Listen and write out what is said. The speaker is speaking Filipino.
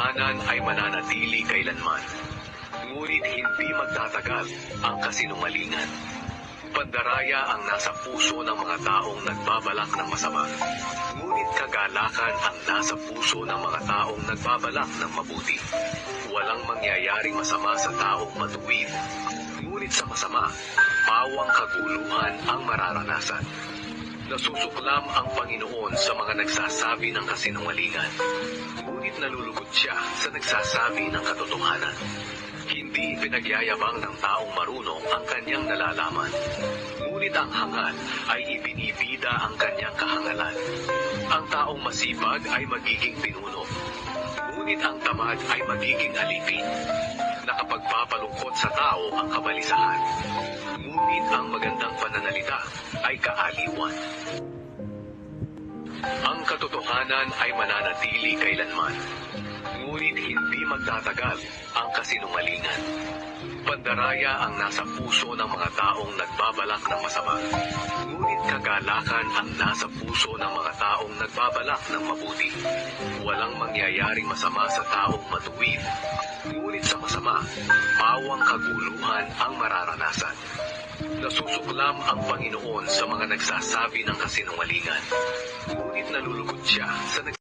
katotohanan ay mananatili kailanman. Ngunit hindi magtatagal ang kasinungalingan. Pandaraya ang nasa puso ng mga taong nagbabalak ng masama. Ngunit kagalakan ang nasa puso ng mga taong nagbabalak ng mabuti. Walang mangyayaring masama sa taong matuwid. Ngunit sa masama, pawang kaguluhan ang mararanasan. Nasusuklam ang Panginoon sa mga nagsasabi ng kasinungalingan. Ngunit nalulugod siya sa nagsasabi ng katotohanan. Hindi pinagyayabang ng taong marunong ang kanyang nalalaman. Ngunit ang hangal ay ibinibida ang kanyang kahangalan. Ang taong masipag ay magiging pinuno. Ngunit ang tamad ay magiging alipin. Nakapagpapalungkot sa tao ang kabalisahan. Ngunit ang magandang pananalita ay kaaliwan. Ang katotohanan ay mananatili kailanman. Ngunit hindi magtatagal ang kasinungalingan. Pandaraya ang nasa puso ng mga taong nagbabalak ng masama. Ngunit kagalakan ang nasa puso ng mga taong nagbabalak ng mabuti. Walang mangyayaring masama sa taong matuwid. Ngunit sa masama, pawang kaguluhan ang mararanasan. Nasusuklam ang Panginoon sa mga nagsasabi ng kasinungalingan. Ngunit nalulugod siya sa nag